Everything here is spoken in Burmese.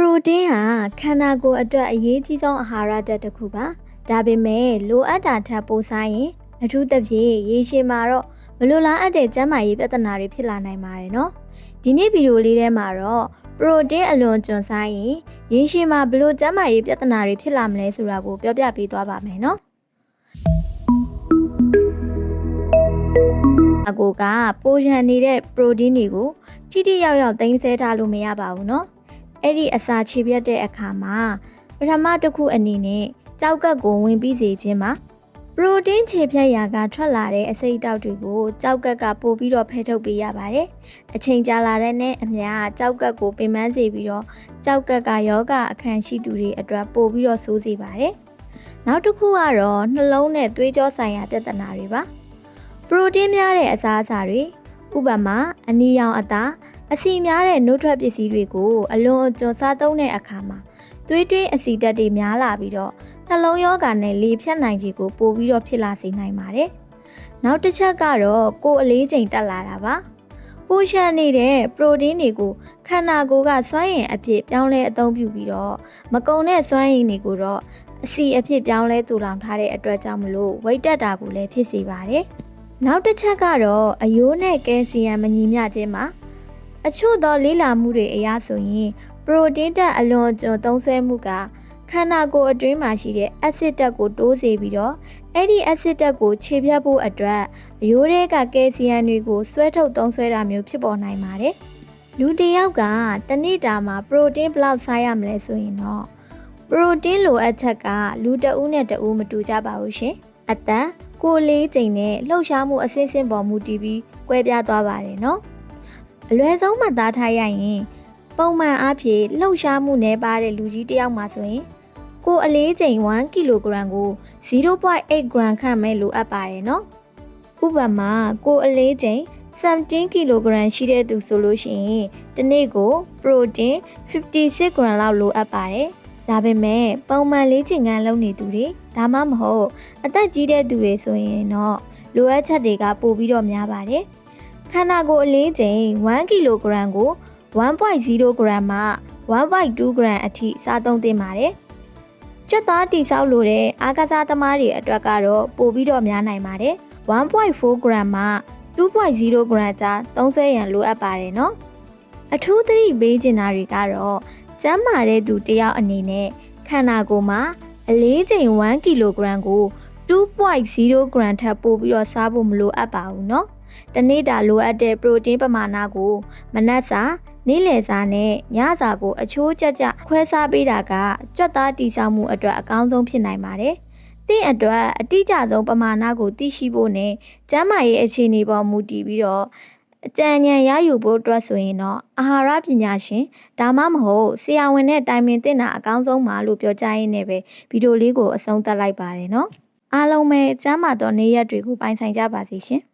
ရိုတင်းဟာခန္ဓာကိုယ်အတွက်အရေးကြီးဆုံးအာဟာရဓာတ်တစ်ခုပါဒါပေမဲ့လိုအပ်တာထက်ပိုစားရင်အထူးသဖြင့်ရေရှည်မှာတော့မလိုလားအပ်တဲ့ကျန်းမာရေးပြဿနာတွေဖြစ်လာနိုင်ပါတယ်နော်ဒီနေ့ဗီဒီယိုလေးထဲမှာတော့ပရိုတင်းအလွန်ကျွံစားရင်ရေရှည်မှာဘယ်လိုကျန်းမာရေးပြဿနာတွေဖြစ်လာမလဲဆိုတာကိုပြောပြပေးသွားပါမယ်နော်အကိုကပိုရန်နေတဲ့ပရိုတင်းတွေကိုထိထိရောက်ရောက်သိမ်းဆည်းထားလို့မရပါဘူးနော် အဲ့ဒီအစာခြေပြတ်တဲ့အခါမှာပထမတစ်ခုအနေနဲ့ကြောက်ကပ်ကိုဝင်ပြီးစေခြင်းမှာပရိုတင်းခြေဖြတ်ရာကထွက်လာတဲ့အစိတ်အတောက်တွေကိုကြောက်ကပ်ကပို့ပြီးတော့ဖယ်ထုတ်ပေးရပါတယ်။အချိန်ကြာလာတဲ့နဲ့အမျှကြောက်ကပ်ကိုပင်ပန်းစေပြီးတော့ကြောက်ကပ်ကယောဂအခန့်ရှိသူတွေအတွက်ပို့ပြီးတော့ဆိုးစေပါတယ်။နောက်တစ်ခုကတော့နှလုံးနဲ့သွေးကြောဆိုင်ရာပြဿနာတွေပါ။ပရိုတင်းများတဲ့အစားအစာတွေဥပမာအနီရောင်အသား အစီများတဲ့နှုတ်ထွက်ပစ္စည်းတွေကိုအလွန်အကျွံစားသုံးတဲ့အခါမှာသွေးတွင်းအဆီဓာတ်တွေများလာပြီးတော့နှလုံးရောဂါနဲ့လေဖြတ်နိုင်ခြင်းကိုပိုပြီးတော့ဖြစ်လာစေနိုင်ပါတယ်။နောက်တစ်ချက်ကတော့ကိုယ်အလေးချိန်တက်လာတာပါ။ပိုရှန်နေတဲ့ပရိုတင်းတွေကိုခန္ဓာကိုယ်ကစွမ်းရည်အဖြစ်ပြောင်းလဲအသုံးပြုပြီးတော့မကုံတဲ့စွမ်းရည်တွေကိုတော့အစီအဖြစ်ပြောင်းလဲတူလောင်ထားတဲ့အတွက်ကြောင့်မလို့ဝိတ်တက်တာကိုလည်းဖြစ်စေပါတယ်။နောက်တစ်ချက်ကတော့အယိုးနဲ့ကယ်ဆီယမ်မညီမျှခြင်းပါ အချို့သောလေးလာမှုတွေအရဆိုရင်ပရိုတင်းဓာတ်အလွန်ကျွံသုံးစွဲမှုကခန္ဓာကိုယ်အတွင်းမှာရှိတဲ့အက်ဆစ်ဓာတ်ကိုတိုးစေပြီးတော့အဲ့ဒီအက်ဆစ်ဓာတ်ကိုခြေဖြတ်ဖို့အတွက်အရိုးတွေကကယ်ဆီယမ်တွေကိုဆွဲထုတ်သုံးစွဲတာမျိုးဖြစ်ပေါ်နိုင်ပါတယ်။လူတစ်ယောက်ကတစ်နေ့တာမှာပရိုတင်းဘယ်လောက်စားရမလဲဆိုရင်တော့ပရိုတင်းလိုအပ်ချက်ကလူတစ်ဦးနဲ့တစ်ဦးမတူကြပါဘူးရှင်။အသက်ကိုယ်လေးချိန်နဲ့လှုပ်ရှားမှုအဆင့်ဆင့်ပေါ်မူတည်ပြီးကွဲပြားသွားပါတယ်နော်။ အလွယ်ဆုံးမှတ်သားထားရရင် ပုံမှန်အားဖြင့်လှုပ်ရှားမှုနည်းပါးတဲ့လူကြီးတစ်ယောက်မှာဆိုရင်ကိုယ်အလေးချိန်1ကီလိုဂရမ်ကို0.8ဂရမ်ခန့်ပဲလိုအပ်ပါတယ်နော်ဥပမာကိုယ်အလေးချိန်17ကီလိုဂရမ်ရှိတဲ့သူဆိုလို့ရှိရင်တစ်နေ့ကိုပရိုတင်း56ဂရမ်လောက်လိုအပ်ပါတယ်ဒါပေမဲ့ပုံမှန်လေးချိန်ကလုပ်နေသူတွေဒါမှမဟုတ်အသက်ကြီးတဲ့သူတွေဆိုရင်တော့လိုအပ်ချက်တွေကပိုပြီးတော့များပါတယ် ခန္ဓာကိုယ်အလေးချိန်1ကီလိုဂရမ်ကို1.0ဂရမ်မှ1.2ဂရမ်အထိစားသုံးသင့်ပါတယ်။ကြက်သားတိဆောက်လိုတဲ့အာကစားသမားတွေအတွက်ကတော့ပိုပြီးတော့များနိုင်ပါတယ်။1.4ဂရမ်မှ2.0ဂရမ်ကြားသုံးစွဲရန်လိုအပ်ပါတယ်နော်။အထူးသတိပေးချင်တာတွေကတော့ကျန်းမာတဲ့သူတစ်ယောက်အနေနဲ့ခန္ဓာကိုယ်မှာအလေးချိန်1ကီလိုဂရမ်ကို 2.0ဂရမ်ထပ်ပို့ပြီးတော့စားဖို့မလိုအပ်ပါဘူးเนาะ တနေ့တာလိုအပ်တဲ့ပရိုတင်းပမာဏကိုမနက်စာနေ့လယ်စာနဲ့ညစာကိုအချိုးကျကျခွဲစားပေးတာကကြွက်သားတိဆောက်မှုအတွက်အကောင်းဆုံးဖြစ်နိုင်ပါတယ်။သင်အတွက်အတိအကျဆုံးပမာဏကိုသိရှိဖို့နဲ့ကျန်းမာရေးအခြေအနေပေါ်မူတည်ပြီးတော့အကြံဉာဏ်ရယူဖို့အတွက်ဆိုရင်တော့အာဟာရပညာရှင်ဒါမှမဟုတ်ဆရာဝန်နဲ့တိုင်ပင်သင့်တာအကောင်းဆုံးပါလို့ပြောကြားရင်းနဲ့ပဲဗီဒီယိုလေးကိုအဆုံးသတ်လိုက်ပါတယ်နော်။ အားလုံးပဲကျမ်းမာသောနေ့ရက်တွေကိုပိုင်ဆိုင်ကြပါစေရှင်။